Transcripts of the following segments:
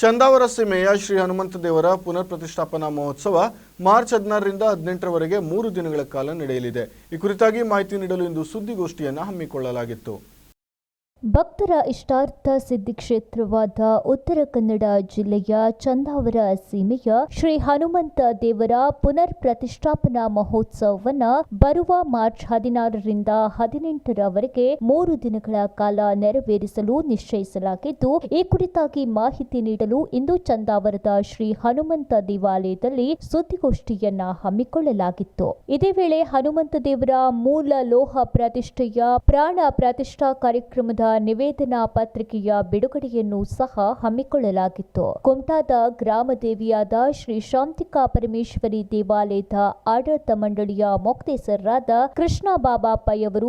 ಚಂದಾವರ ಸೀಮೆಯ ಶ್ರೀ ಹನುಮಂತ ದೇವರ ಪುನರ್ ಪ್ರತಿಷ್ಠಾಪನಾ ಮಹೋತ್ಸವ ಮಾರ್ಚ್ ಹದಿನಾರರಿಂದ ಹದಿನೆಂಟರವರೆಗೆ ಮೂರು ದಿನಗಳ ಕಾಲ ನಡೆಯಲಿದೆ. ಈ ಕುರಿತಾಗಿ ಮಾಹಿತಿ ನೀಡಲು ಇಂದು ಸುದ್ದಿಗೋಷ್ಠಿಯನ್ನು ಹಮ್ಮಿಕೊಳ್ಳಲಾಗಿತ್ತು. ಭಕ್ತರ ಇಷ್ಟಾರ್ಥ ಸಿದ್ಧಿ ಕ್ಷೇತ್ರವಾದ ಉತ್ತರ ಕನ್ನಡ ಜಿಲ್ಲೆಯ ಚಂದಾವರ ಸೀಮೆಯ ಶ್ರೀ ಹನುಮಂತ ದೇವರ ಪುನರ್ ಪ್ರತಿಷ್ಠಾಪನಾ ಮಹೋತ್ಸವವನ್ನು ಬರುವ ಮಾರ್ಚ್ ಹದಿನಾರರಿಂದ ಹದಿನೆಂಟರವರೆಗೆ ಮೂರು ದಿನಗಳ ಕಾಲ ನೆರವೇರಿಸಲು ನಿಶ್ಚಯಿಸಲಾಗಿದ್ದು, ಈ ಕುರಿತಾಗಿ ಮಾಹಿತಿ ನೀಡಲು ಇಂದು ಚಂದಾವರದ ಶ್ರೀ ಹನುಮಂತ ದೇವಾಲಯದಲ್ಲಿ ಸುದ್ದಿಗೋಷ್ಠಿಯನ್ನ ಹಮ್ಮಿಕೊಳ್ಳಲಾಗಿತ್ತು. ಇದೇ ವೇಳೆ ಹನುಮಂತ ದೇವರ ಮೂಲ ಲೋಹ ಪ್ರತಿಷ್ಠೆಯ ಪ್ರಾಣ ಪ್ರತಿಷ್ಠಾ ಕಾರ್ಯಕ್ರಮದ ನಿವೇದನಾ ಪತ್ರಿಕೆಯ ಬಿಡುಗಡೆಯನ್ನು ಸಹ ಹಮ್ಮಿಕೊಳ್ಳಲಾಗಿತ್ತು. ಕುಮಟಾದ ಗ್ರಾಮದೇವಿಯಾದ ಶ್ರೀ ಶಾಂತಿಕಾ ಪರಮೇಶ್ವರಿ ದೇವಾಲಯದ ಆಡಳಿತ ಮಂಡಳಿಯ ಮೊಕ್ತೇಸರಾದ ಕೃಷ್ಣ ಬಾಬಾ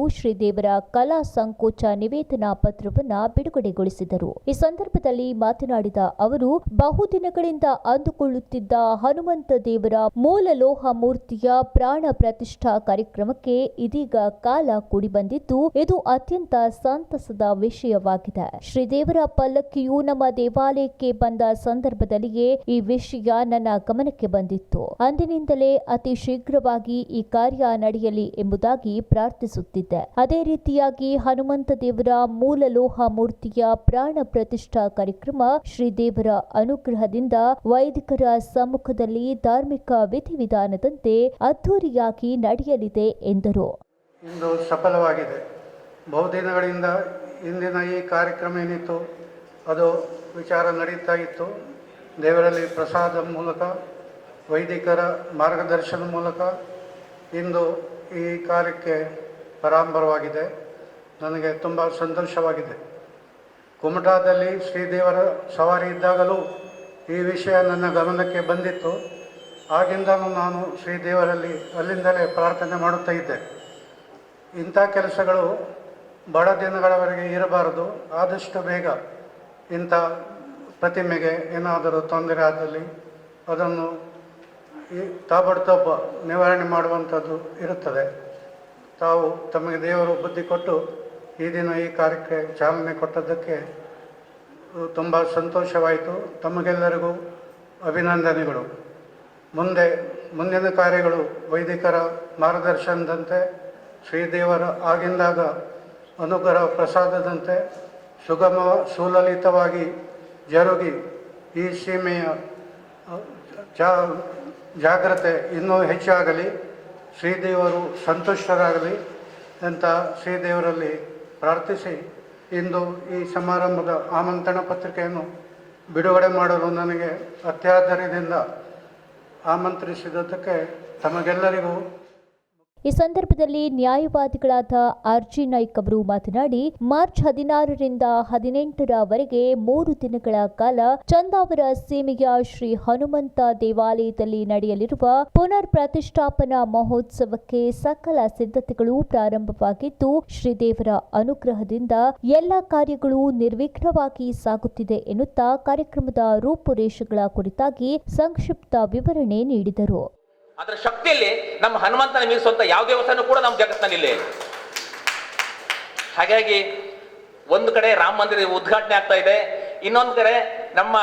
ಶ್ರೀದೇವರ ಕಲಾ ಸಂಕೋಚ ನಿವೇದನಾ ಪತ್ರವನ್ನ ಬಿಡುಗಡೆಗೊಳಿಸಿದರು. ಈ ಸಂದರ್ಭದಲ್ಲಿ ಮಾತನಾಡಿದ ಅವರು ಬಹುದಿನಗಳಿಂದ ಅಂದುಕೊಳ್ಳುತ್ತಿದ್ದ ಹನುಮಂತ ದೇವರ ಮೂಲ ಲೋಹ ಮೂರ್ತಿಯ ಪ್ರಾಣ ಪ್ರತಿಷ್ಠಾ ಕಾರ್ಯಕ್ರಮಕ್ಕೆ ಇದೀಗ ಕಾಲ ಕೂಡಿ ಬಂದಿದ್ದು, ಇದು ಅತ್ಯಂತ ಸಂತಸದ ವಿಷಯವಾಗಿದೆ. ಶ್ರೀದೇವರ ಪಲ್ಲಕ್ಕಿಯು ನಮ್ಮ ದೇವಾಲಯಕ್ಕೆ ಬಂದ ಸಂದರ್ಭದಲ್ಲಿಯೇ ಈ ವಿಷಯ ನನ್ನ ಗಮನಕ್ಕೆ ಬಂದಿತ್ತು. ಅಂದಿನಿಂದಲೇ ಅತಿ ಶೀಘ್ರವಾಗಿ ಈ ಕಾರ್ಯ ನಡೆಯಲಿ ಎಂಬುದಾಗಿ ಪ್ರಾರ್ಥಿಸುತ್ತಿದ್ದೆ. ಅದೇ ರೀತಿಯಾಗಿ ಹನುಮಂತ ದೇವರ ಮೂಲ ಲೋಹ ಮೂರ್ತಿಯ ಪ್ರಾಣ ಪ್ರತಿಷ್ಠಾ ಕಾರ್ಯಕ್ರಮ ಶ್ರೀದೇವರ ಅನುಗ್ರಹದಿಂದ ವೈದಿಕರ ಸಮ್ಮುಖದಲ್ಲಿ ಧಾರ್ಮಿಕ ವಿಧಿವಿಧಾನದಂತೆ ಅದ್ದೂರಿಯಾಗಿ ನಡೆಯಲಿದೆ ಎಂದರು. ಇಂದು ಸಫಲವಾಗಿದೆ. ಬಹುದಿನಗಳಿಂದ ಇಂದಿನ ಈ ಕಾರ್ಯಕ್ರಮ ಏನಿತ್ತು, ಅದು ವಿಚಾರ ನಡೀತಾ ಇತ್ತು. ದೇವರಲ್ಲಿ ಪ್ರಸಾದ ಮೂಲಕ, ವೈದಿಕರ ಮಾರ್ಗದರ್ಶನ ಮೂಲಕ ಇಂದು ಈ ಕಾರ್ಯಕ್ಕೆ ಪರಾಂಬರವಾಗಿದೆ ನನಗೆ ತುಂಬ ಸಂತೋಷವಾಗಿದೆ. ಕುಮಟಾದಲ್ಲಿ ಶ್ರೀದೇವರ ಸವಾರಿ ಇದ್ದಾಗಲೂ ಈ ವಿಷಯ ನನ್ನ ಗಮನಕ್ಕೆ ಬಂದಿತ್ತು. ಆಗಿಂದಲೂ ನಾನು ಶ್ರೀದೇವರಲ್ಲಿ ಅಲ್ಲಿಂದಲೇ ಪ್ರಾರ್ಥನೆ ಮಾಡುತ್ತಾ ಇದ್ದೆ. ಇಂಥ ಕೆಲಸಗಳು ಬಹಳ ದಿನಗಳವರೆಗೆ ಇರಬಾರದು. ಆದಷ್ಟು ಬೇಗ ಇಂಥ ಪ್ರತಿಮೆಗೆ ಏನಾದರೂ ತೊಂದರೆ ಆದಲ್ಲಿ ಅದನ್ನು ಈ ತಾಬಡ್ತೋಪ ನಿವಾರಣೆ ಮಾಡುವಂಥದ್ದು ಇರುತ್ತದೆ. ತಾವು ತಮಗೆ ದೇವರು ಬುದ್ಧಿ ಕೊಟ್ಟು ಈ ದಿನ ಈ ಕಾರ್ಯಕ್ಕೆ ಚಾಲನೆ ಕೊಟ್ಟದ್ದಕ್ಕೆ ತುಂಬ ಸಂತೋಷವಾಯಿತು. ತಮಗೆಲ್ಲರಿಗೂ ಅಭಿನಂದನೆಗಳು. ಮುಂದೆ ಮುಂದಿನ ಕಾರ್ಯಗಳು ವೈದಿಕರ ಮಾರ್ಗದರ್ಶನದಂತೆ ಶ್ರೀದೇವರ ಆಗಿಂದಾಗ ಅನುಗ್ರಹ ಪ್ರಸಾದದಂತೆ ಸುಗಮ ಸುಲಲಿತವಾಗಿ ಜರುಗಿ ಈ ಸೀಮೆಯ ಜಾ, ಜಾಗ್ರತೆ ಇನ್ನೂ ಹೆಚ್ಚಾಗಲಿ. ಶ್ರೀದೇವರು ಸಂತುಷ್ಟರಾಗಲಿ ಅಂತ ಶ್ರೀದೇವರಲ್ಲಿ ಪ್ರಾರ್ಥಿಸಿ ಇಂದು ಈ ಸಮಾರಂಭದ ಆಮಂತ್ರಣ ಪತ್ರಿಕೆಯನ್ನು ಬಿಡುಗಡೆ ಮಾಡಲು ನನಗೆ ಅತ್ಯಾದರದಿಂದ ಆಮಂತ್ರಿಸಿದ್ದಕ್ಕೆ ತಮಗೆಲ್ಲರಿಗೂ ಈ ಸಂದರ್ಭದಲ್ಲಿ ನ್ಯಾಯವಾದಿಗಳಾದ ಆರ್ಜಿ ನಾಯ್ಕ್ ಅವರು ಮಾತನಾಡಿ, ಮಾರ್ಚ್ ಹದಿನಾರರಿಂದ ಹದಿನೆಂಟರವರೆಗೆ ಮೂರು ದಿನಗಳ ಕಾಲ ಚಂದಾವರ ಸೀಮೆಯ ಶ್ರೀ ಹನುಮಂತ ದೇವಾಲಯದಲ್ಲಿ ನಡೆಯಲಿರುವ ಪುನರ್ ಪ್ರತಿಷ್ಠಾಪನಾ ಮಹೋತ್ಸವಕ್ಕೆ ಸಕಲ ಸಿದ್ಧತೆಗಳು ಪ್ರಾರಂಭವಾಗಿದ್ದು, ಶ್ರೀದೇವರ ಅನುಗ್ರಹದಿಂದ ಎಲ್ಲ ಕಾರ್ಯಗಳು ನಿರ್ವಿಘ್ನವಾಗಿ ಸಾಗುತ್ತಿದೆ ಎನ್ನುತ್ತಾ ಕಾರ್ಯಕ್ರಮದ ರೂಪುರೇಷೆಗಳ ಕುರಿತಾಗಿ ಸಂಕ್ಷಿಪ್ತ ವಿವರಣೆ ನೀಡಿದರು. ಅದರ ಶಕ್ತಿಯಲ್ಲಿ ನಮ್ಮ ಹನುಮಂತನ ಮೀರಿಸುವಂತ ಯಾವ ದೇವಸ್ಥಾನ ಕೂಡ ನಮ್ಮ ಜಗತ್ತಿನಲ್ಲಿ ಹಾಗಾಗಿ ಒಂದು ಕಡೆ ರಾಮ ಮಂದಿರ ಉದ್ಘಾಟನೆ ಆಗ್ತಾ ಇದೆ. ಇನ್ನೊಂದು ಕಡೆ ನಮ್ಮ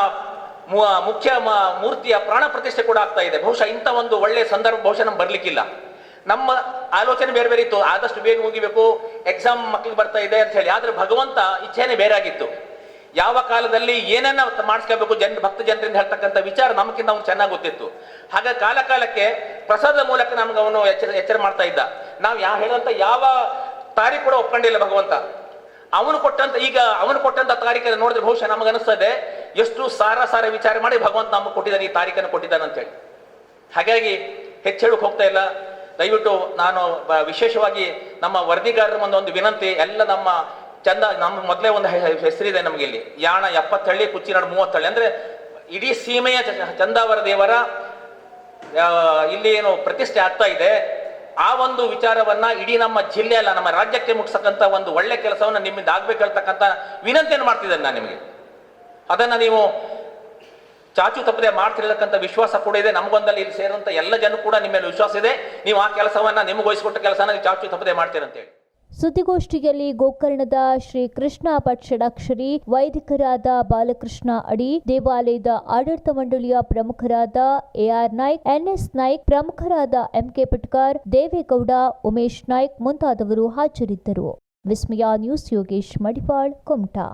ಮುಖ್ಯ ಮೂರ್ತಿಯ ಪ್ರಾಣ ಪ್ರತಿಷ್ಠೆ ಕೂಡ ಆಗ್ತಾ ಇದೆ. ಬಹುಶಃ ಇಂಥ ಒಂದು ಒಳ್ಳೆ ಸಂದರ್ಭ ಬಹುಶಃ ನಮ್ಗೆ ಬರ್ಲಿಕ್ಕಿಲ್ಲ. ನಮ್ಮ ಆಲೋಚನೆ ಬೇರೆ ಬೇರೆ ಇತ್ತು. ಆದಷ್ಟು ಬೇಗ ಮುಗಿಬೇಕು. ಎಕ್ಸಾಮ್ ಮಕ್ಳಿಗೆ ಬರ್ತಾ ಇದೆ ಅಂತ ಹೇಳಿ. ಆದ್ರೆ ಭಗವಂತ ಇಚ್ಛೆನೇ ಬೇರೆ ಆಗಿತ್ತು. ಯಾವ ಕಾಲದಲ್ಲಿ ಏನನ್ನ ಮಾಡಿಸ್ಕೋಬೇಕು ಜನ, ಭಕ್ತ ಜನರಿಂದ ಹೇಳ್ತಕ್ಕಂಥ ವಿಚಾರ ನಮಗಿಂತ ಅವ್ನು ಚೆನ್ನಾಗಿ ಗೊತ್ತಿತ್ತು. ಹಾಗೆ ಕಾಲ ಕಾಲಕ್ಕೆ ಪ್ರಸಾದ ಮೂಲಕ ನಮ್ಗೆ ಅವನು ಎಚ್ಚರ ಎಚ್ಚರ ಮಾಡ್ತಾ ಇದ್ದ. ನಾವು ಯಾವ ಹೇಳುವಂತ ಯಾವ ತಾರೀಕು ಕೂಡ ಒಪ್ಕೊಂಡಿಲ್ಲ ಭಗವಂತ. ಅವನು ಕೊಟ್ಟಂತ, ಈಗ ಅವನು ಕೊಟ್ಟಂತ ತಾರೀಕನ್ನು ನೋಡಿದ್ರೆ ಬಹುಶಃ ನಮಗೆ ಅನಿಸ್ತದೆ, ಎಷ್ಟು ಸಾರ ಸಾರ ವಿಚಾರ ಮಾಡಿ ಭಗವಂತ ನಮಗೆ ಕೊಟ್ಟಿದ್ದಾನೆ, ಈ ತಾರೀಕನ್ನು ಕೊಟ್ಟಿದ್ದಾನೆ ಅಂತೇಳಿ. ಹಾಗಾಗಿ ಹೆಚ್ಚೇಳಕ್ ಹೋಗ್ತಾ ಇಲ್ಲ. ದಯವಿಟ್ಟು ನಾನು ವಿಶೇಷವಾಗಿ ನಮ್ಮ ವರದಿಗಾರರ ಒಂದು ವಿನಂತಿ, ಎಲ್ಲ ನಮ್ಮ ಚಂದ ನಮ್ಮ ಮೊದಲೇ ಒಂದು ಹೆಸರಿದೆ ನಮಗೆ ಇಲ್ಲಿ. ಯಾಣ ಎಪ್ಪತ್ತಳ್ಳಿ ಕುಚ್ಚಿನಾಡು ಮೂವತ್ತಳ್ಳಿ ಅಂದ್ರೆ ಇಡೀ ಸೀಮೆಯ ಚಂದಾವರ ದೇವರ ಇಲ್ಲಿ ಏನು ಪ್ರತಿಷ್ಠೆ ಆಗ್ತಾ ಇದೆ. ಆ ಒಂದು ವಿಚಾರವನ್ನ ಇಡೀ ನಮ್ಮ ಜಿಲ್ಲೆ ಅಲ್ಲ, ನಮ್ಮ ರಾಜ್ಯಕ್ಕೆ ಮುಟ್ಸಕ್ಕಂತ ಒಂದು ಒಳ್ಳೆ ಕೆಲಸವನ್ನ ನಿಮ್ಮಿಂದ ಆಗ್ಬೇಕು ಹೇಳ್ತಕ್ಕಂಥ ವಿನಂತಿಯನ್ನು ಮಾಡ್ತಿದ್ದೇನೆ ನಾನು ನಿಮಗೆ. ಅದನ್ನ ನೀವು ಚಾಚು ತಪ್ಪದೆ ಮಾಡ್ತಿರತಕ್ಕಂಥ ವಿಶ್ವಾಸ ಕೂಡ ಇದೆ. ನಮಗೊಂದಲ್ಲಿ ಇಲ್ಲಿ ಸೇರುವಂತ ಎಲ್ಲ ಜನ ಕೂಡ ನಿಮ್ಮ ಮೇಲೆ ವಿಶ್ವಾಸ ಇದೆ. ನೀವು ಆ ಕೆಲಸವನ್ನ, ನಿಮಗೆ ವಹಿಸ್ಕೊಟ್ಟ ಕೆಲಸನ ನೀವು ಚಾಚು ತಪ್ಪದೆ ಮಾಡ್ತೀರಂತೇಳಿ. ಸುದ್ದಿಗೋಷ್ಠಿಯಲ್ಲಿ ಗೋಕರ್ಣದ ಶ್ರೀ ಕೃಷ್ಣ ಭಟ್ ಷಡಾಕ್ಷರಿ ವೈದಿಕರಾದ ಬಾಲಕೃಷ್ಣ ಅಡಿ, ದೇವಾಲಯದ ಆಡಳಿತ ಮಂಡಳಿಯ ಪ್ರಮುಖರಾದ ಎಆರ್ ನಾಯ್ಕ್, ಎನ್ಎಸ್ ನಾಯ್ಕ್, ಪ್ರಮುಖರಾದ ಎಂಕೆ ಪಟ್ಕಾರ್, ದೇವೇಗೌಡ, ಉಮೇಶ್ ನಾಯ್ಕ್ ಮುಂತಾದವರು ಹಾಜರಿದ್ದರು. ವಿಸ್ಮಯ ನ್ಯೂಸ್ ಯೋಗೇಶ್ ಮಡಿವಾಳ್, ಕುಮಟಾ.